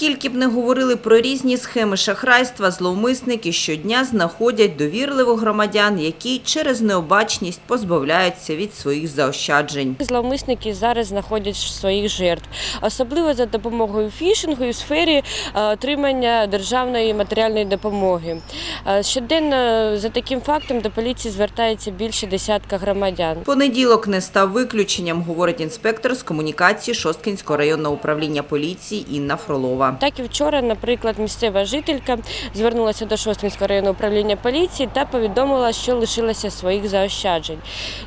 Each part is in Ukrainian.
Скільки б не говорили про різні схеми шахрайства, зловмисники щодня знаходять довірливих громадян, які через необачність позбавляються від своїх заощаджень. Зловмисники зараз знаходять своїх жертв, особливо за допомогою фішингу і в сфері е, отримання державної матеріальної допомоги. Е, Щоденно за таким фактом до поліції звертається більше десятка громадян. Понеділок не став виключенням, говорить інспектор з комунікації Шосткинського районного управління поліції Інна Фролова. Так і вчора, наприклад, місцева жителька звернулася до Шосткинського районного управління поліції та повідомила, що лишилася своїх заощаджень.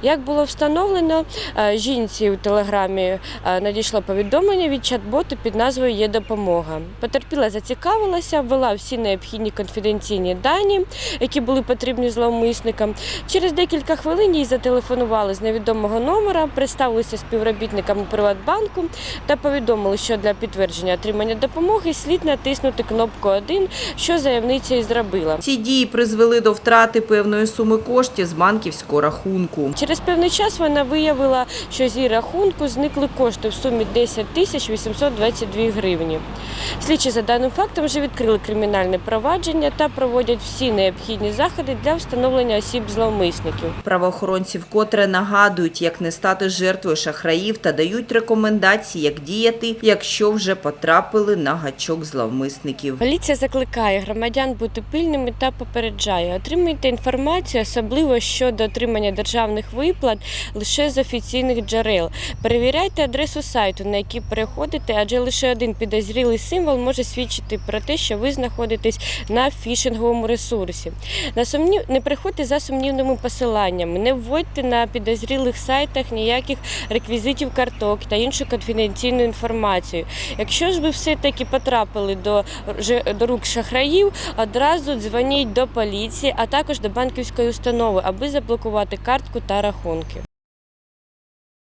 Як було встановлено, е, жінці у телеграмі е, надійшло повідомлення від чат-боту під назвою Є допомога. Потерпіла зацікавилася, ввела всі необхідні конфіденційні дані, які були потрібні зловмисникам. Через декілька хвилин їй зателефонували з невідомого номера, представилися співробітниками Приватбанку та повідомили, що для підтвердження отримання допомоги слід натиснути кнопку 1, що заявниця і зробила. Ці дії призвели до втрати певної суми коштів з банківського рахунку. Через певний час вона виявила, що з її рахунку зникли кошти в сумі 10 тисяч 822 гривні. Слідчі за даним фактом вже відкрили кримінальне провадження та проводять всі необхідні заходи для встановлення осіб зловмисників. Правоохоронці вкотре нагадують, як не стати жертвою шахраїв та дають рекомендації, як діяти, якщо вже потрапили на гачок зловмисників. Поліція закликає громадян бути пильними та попереджає. Отримуйте інформацію, особливо щодо отримання державних виплат лише з офіційних джерел. Перевіряйте адресу сайту, на який переходите, адже лише один підозрілий символ може свідчити про те, що ви знаходитесь на фішинговому ресурсі. На сумнів... Не приходьте за сумнівними посиланнями, не вводьте на підозрілих сайтах ніяких реквізитів карток та іншу конфіденційну інформацію. Якщо ж ви все-таки потрапили до, до рук шахраїв, одразу дзвоніть до поліції, а також до банківської установи, аби заблокувати картку та рахунки.